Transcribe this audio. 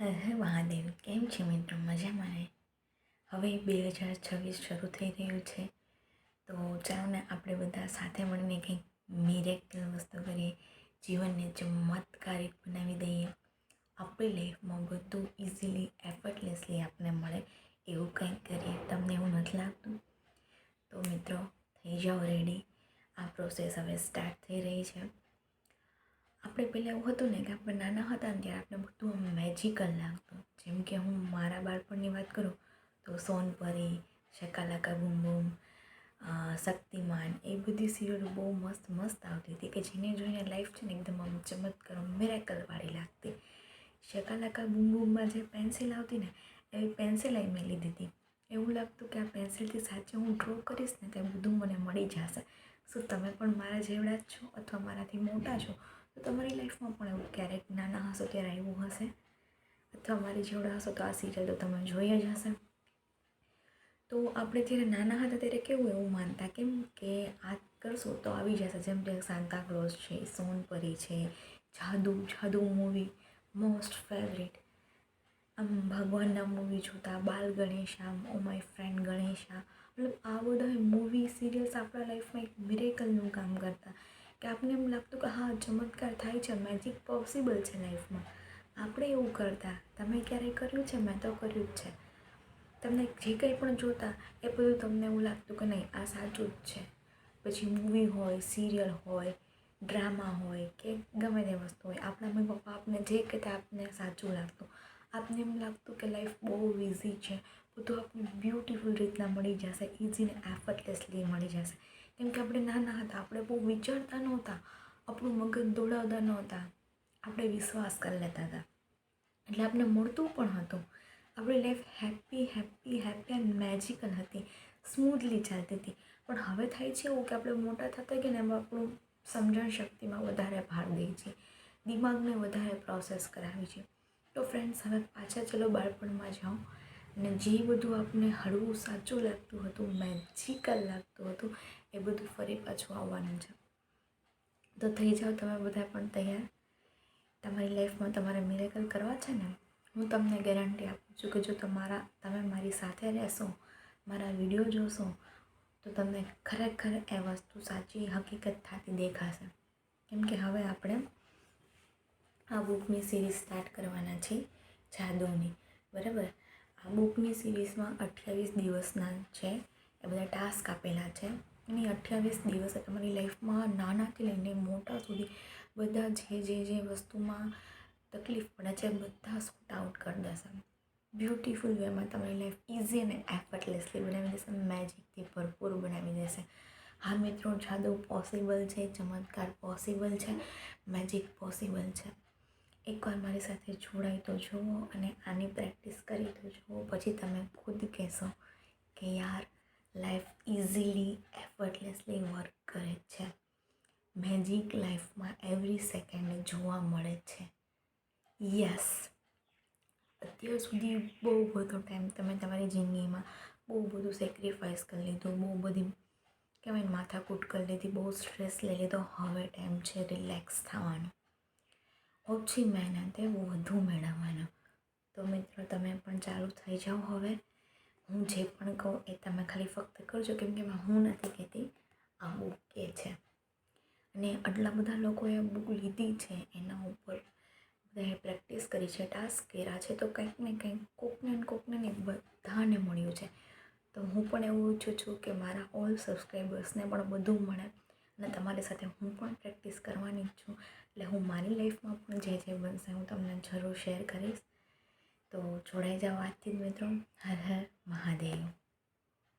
હર હર મહાદેવ, કેમ છે મિત્રો? મજામાં ને? હવે બે હજાર છવ્વીસ શરૂ થઈ રહ્યું છે. તો ચાલો ને આપણે બધા સાથે મળીને કંઈક મિરેકલ વસ્તુ કરીએ. જીવનને ચમત્કારિક બનાવી દઈએ. આપણી લાઈફમાં બધું ઇઝીલી એફર્ટલેસલી આપણને મળે એવું કંઈક કરીએ. તમને એવું નથી લાગતું? તો મિત્રો, થઈ જાઓ રેડી આ પ્રોસેસ હવે સ્ટાર્ટ થઈ રહી છે. આપણે પહેલાં એવું હતું ને કે આપણે નાના હતા ને ત્યારે આપણે બધું અમે મેજિકલ લાગતું. જેમ કે હું મારા બાળપણની વાત કરું તો સોનપરી, શકાલાકા બૂમ બૂમ શક્તિમાન એ બધી સિરિયલ બહુ મસ્ત મસ્ત આવતી હતી કે જેને જોઈને લાઈફ છે ને એકદમ આમ ચમત્કાર મેરેકલવાળી લાગતી. શકાલાકા બૂમ બૂમમાં જે પેન્સિલ આવતી ને એવી પેન્સિલ અહીં મેં લીધી હતી. એવું લાગતું કે આ પેન્સિલથી સાચે હું ડ્રો કરીશ ને તે બધું મને મળી જશે. શું તમે પણ મારા જેવડા જ છો અથવા મારાથી મોટા છો? તમારી લાઈફમાં પણ એવું ક્યારેક નાના હશો ત્યારે આવ્યું હશે? અથવા મારી જેવડા હશો તો આ સિરિયલ તો તમે જોઈ જ હશે. તો આપણે જ્યારે નાના હતા ત્યારે કેવું એવું માનતા? કેમ કે આ કરશો તો આવી જશે, જેમ કે સાંતા ક્લોઝ છે, સોનપરી છે, જાદુ જાદુ મૂવી મોસ્ટ ફેવરેટ આમ ભગવાનના મૂવી જોતા, Bal Ganesha oh my friend Ganesha. મતલબ આ બધા મૂવી સિરિયલ્સ આપણા લાઈફમાં એક મિરેકલનું કામ કરતા. કે આપને એમ લાગતું કે હા, ચમત્કાર થાય છે મેજિક પોસિબલ છે લાઈફમાં આપણે એવું કરતા. તમે ક્યારેય કર્યું છે? મેં તો કર્યું જ છે. તમને જે કંઈ પણ જોતા, એ બધું તમને એવું લાગતું કે નહીં, આ સાચું જ છે. પછી મૂવી હોય સિરિયલ હોય ડ્રામા હોય, કે ગમે તે વસ્તુ હોય, આપણા મમ્મી પપ્પા આપને જે કહેતા આપને સાચું લાગતું. આપને એમ લાગતું કે લાઈફ બહુ ઇઝી છે. બધું આપને બ્યુટિફુલ રીતના મળી જશે ઇઝી ને એફર્ટલેસલી મળી જશે. કેમ કે આપણે નાના હતા, આપણે બહુ વિચારતા નહોતા, આપણું મગજ દોડાવતા નહોતા, આપણે વિશ્વાસ કરી લેતા હતા. એટલે આપણે મળતું પણ હતું. આપણી life happy happy happy and magical હતી સ્મૂથલી ચાલતી હતી. પણ હવે થાય છે એવું કે આપણે મોટા થતા કે ને એમાં આપણું સમજણ શક્તિમાં વધારે ભાર દઈએ છીએ દિમાગને વધારે પ્રોસેસ કરાવી છે. તો ફ્રેન્ડ્સ હવે પાછા ચલો બાળપણમાં જાઓ. અને જે બધું આપણને હળવું સાચું લાગતું હતું મેજિકલ લાગતું હતું, એ બધું ફરી પાછું આવવાનું છે. તો થઈ જાઓ, તમે બધા પણ તૈયાર. તમારી લાઈફમાં તમારે મિરેકલ કરવા છે ને, હું તમને ગેરંટી આપું છું કે જો તમારા, તમે મારી સાથે રહેશો, મારા વીડિયો જોશો, તો તમને ખરેખર એ વસ્તુ સાચી, હકીકત થતી દેખાશે. કેમ કે હવે આપણે આ બુકની સિરીઝ સ્ટાર્ટ કરવાના છીએ, જાદુની. બરાબર? બુકની સિરીઝમાં અઠ્યાવીસ દિવસના છે. એ બધા ટાસ્ક આપેલા છે. અને અઠ્યાવીસ દિવસે તમારી લાઈફમાં નાનાથી લઈને મોટા સુધી બધા જે જે જે વસ્તુમાં તકલીફ પડે છે, બધા સોર્ટ આઉટ કરી દેશે. બ્યુટિફુલ વેમાં તમારી લાઈફ ઇઝી અને એફર્ટલેસલી બનાવી દેશે. મેજિકથી ભરપૂર બનાવી દેશે. હા મિત્રો, જાદુ પોસિબલ છે, ચમત્કાર પોસિબલ છે મેજિક પોસિબલ છે. એકવાર મારી સાથે જોડાઈ તો જુઓ અને આની પ્રેક્ટિસ કરી તો જુઓ. પછી તમે ખુદ કહેશો કે યાર લાઈફ ઇઝીલી એફર્ટલેસલી વર્ક કરે છે. મેજિક લાઈફમાં એવરી સેકન્ડ જોવા મળે છે. યસ અત્યાર સુધી બહુ બધો ટાઈમ તમે તમારી જિંદગીમાં બહુ બધું સેક્રિફાઈસ કરી લીધું, બહુ બધી, કહેવાય માથાકૂટ કરી લીધી, બહુ સ્ટ્રેસ લઈ લીધો. હવે ટાઈમ છે રિલેક્સ થવાનો. ઓછી મહેનતે વધુ મેળવવાનો. તો મિત્રો, તમે પણ ચાલુ થઈ જાઓ હવે. હું જે પણ કહું એ તમે ખાલી ફક્ત કરજો, કેમ કે એમાં હું નથી કહેતી, આ બુક કે છે. અને આટલા બધા લોકોએ બુક લીધી છે, એના ઉપર બધાએ પ્રેક્ટિસ કરી છે, ટાસ્ક કર્યા છે, તો કંઈક ને કંઈક, કોકને કોકને ને બધાને મળ્યું છે. તો હું પણ એવું ઈચ્છું છું કે મારા ઓલ સબસ્ક્રાઈબર્સને પણ બધું મળે. અને તમારી સાથે હું પણ પ્રેક્ટિસ કરવાની જ છું. એટલે હું મારી લાઈફમાં પણ જે જે બનશે હું તમને જરૂર શેર કરીશ. તો જોડાઈ જાઓ આજથી જ મિત્રો. હર હર મહાદેવ.